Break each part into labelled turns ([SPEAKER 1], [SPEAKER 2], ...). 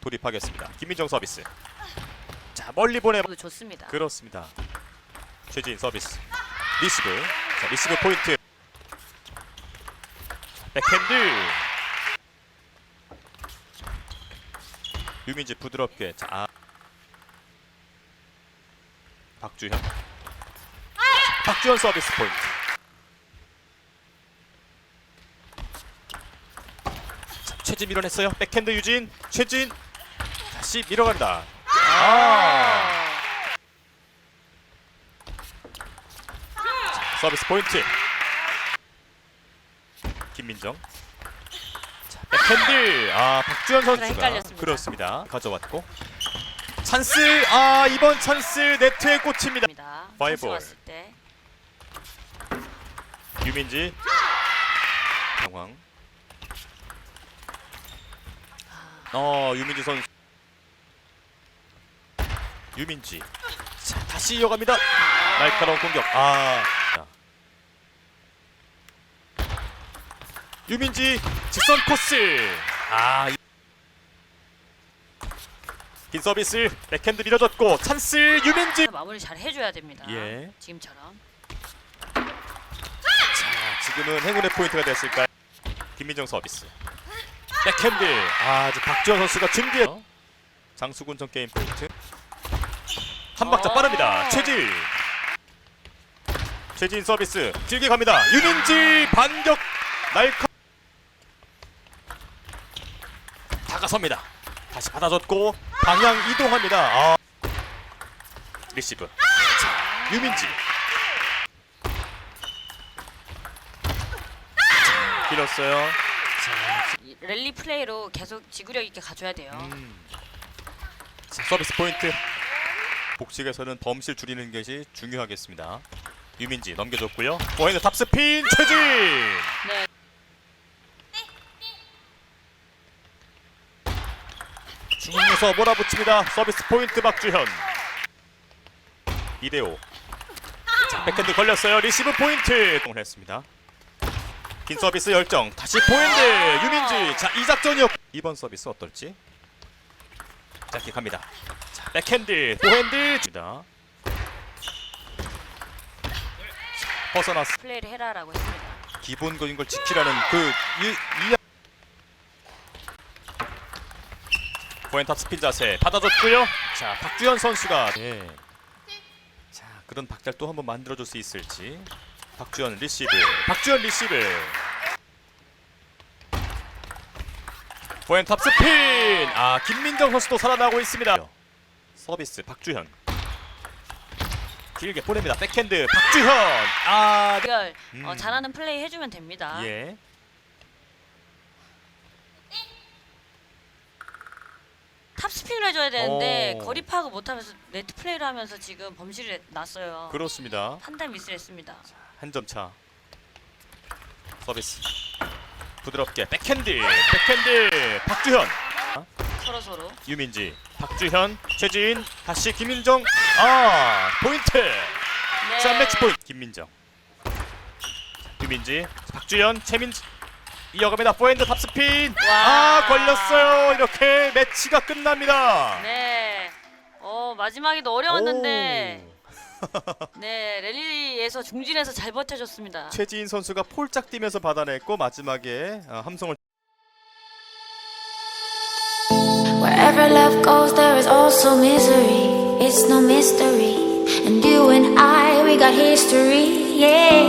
[SPEAKER 1] 돌입하겠습니다. 김민정 서비스. 자 멀리 보내.
[SPEAKER 2] 이거 좋습니다.
[SPEAKER 1] 그렇습니다. 최진 서비스. 리시브. 자 리시브 포인트. 백핸드. 유민지 부드럽게. 자. 아. 박주현. 박주현 서비스 포인트. 자, 최진 밀어냈어요. 백핸드 유진. 최진. 다시 밀어간다. 아. 서비스 포인트. 김민정. 자, 백핸드. 아, 박주현 선수가
[SPEAKER 2] 헷갈렸습니다.
[SPEAKER 1] 그렇습니다. 가져왔고. 찬스. 아, 이번 찬스 네트에 꽂힙니다.
[SPEAKER 2] 입니다.
[SPEAKER 1] 파이볼.
[SPEAKER 2] 찬스 왔을 때
[SPEAKER 1] 유민지. 상황. 어, 유민지 선수. 유민지. 자, 다시 이어갑니다. 날카로운 공격. 아. 자. 유민지 직선 코스. 아. 이- 긴 서비스 백핸드 밀어줬고 찬스 유민지.
[SPEAKER 2] 마무리 잘 해줘야 됩니다.
[SPEAKER 1] 예.
[SPEAKER 2] 지금처럼.
[SPEAKER 1] 자, 지금은 행운의 포인트가 됐을까요? 김민정 서비스. 백핸드. 아, 이제 박지원 선수가 준비해. 장수군 전 게임 포인트. 한 박자
[SPEAKER 2] 어.
[SPEAKER 1] 빠릅니다. 최질. 최진 서비스 길게 갑니다. 유민지 반격 날카. 다가섭니다. 다시 받아줬고 방향 이동합니다. 아. 리시브. 자, 유민지. 자, 길었어요.
[SPEAKER 2] 이 랠리 플레이로 계속 지구력 있게 가줘야 돼요.
[SPEAKER 1] 음. 자, 서비스 포인트. 복식에서는 범실 줄이는 것이 중요하겠습니다. 유민지 넘겨줬고요. 포핸드 탑스핀 최진.
[SPEAKER 2] 네.
[SPEAKER 1] 중앙에서 몰아붙입니다. 서비스 포인트 박주현. 이대호. 자, 백핸드 걸렸어요. 리시브 포인트. 동을 했습니다. 긴 서비스 열정. 다시 포핸드 유민지. 자, 이 작전이었. 이번 서비스 어떨지? 짧게 갑니다. 자, 백핸드 포핸드 줍니다. 자, 벗어났어.
[SPEAKER 2] 플레이를 해라라고 했습니다.
[SPEAKER 1] 기본적인 걸 지키라는 그 이, 이 포엔탑 스핀 자세 받아줬고요. 자 박주현 선수가 네. 자 그런 박자를 또 한번 만들어 줄 수 있을지 박주현 리시브 박주현 리시브 포엔탑 스핀 아 김민정 선수도 살아나고 있습니다. 서비스 박주현 길게 보냅니다. 백핸드 박주현 아 음.
[SPEAKER 2] 어, 잘하는 플레이 해주면 됩니다.
[SPEAKER 1] 예.
[SPEAKER 2] 탑 스핀을 해줘야 되는데
[SPEAKER 1] 오.
[SPEAKER 2] 거리 파악을 못하면서 네트 플레이를 하면서 지금 범실이 났어요.
[SPEAKER 1] 그렇습니다.
[SPEAKER 2] 판단 미스를 했습니다.
[SPEAKER 1] 한 점 차. 서비스. 부드럽게 백핸드. 백핸드. 박주현.
[SPEAKER 2] 서로 서로.
[SPEAKER 1] 유민지. 박주현. 최진. 다시 김민정. 아, 포인트.
[SPEAKER 2] 네.
[SPEAKER 1] 자, 매치 포인트. 김민정. 유민지. 박주현. 최민지. 이어갑니다. 포핸드 탑스핀.
[SPEAKER 2] 와.
[SPEAKER 1] 아, 걸렸어요. 이렇게 매치가 끝납니다.
[SPEAKER 2] 네. 어 마지막에도 어려웠는데
[SPEAKER 1] 오.
[SPEAKER 2] 네 랠리에서 중진에서 잘 버텨줬습니다.
[SPEAKER 1] 최지인 선수가 폴짝 뛰면서 받아냈고 마지막에 아, 함성을
[SPEAKER 3] Wherever love goes, there is also misery. It's no mystery. And you and I, we got history. Yeah.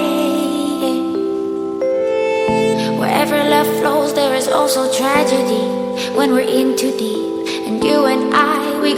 [SPEAKER 3] Wherever love flows, there is also tragedy. When we're in too deep. And you and I,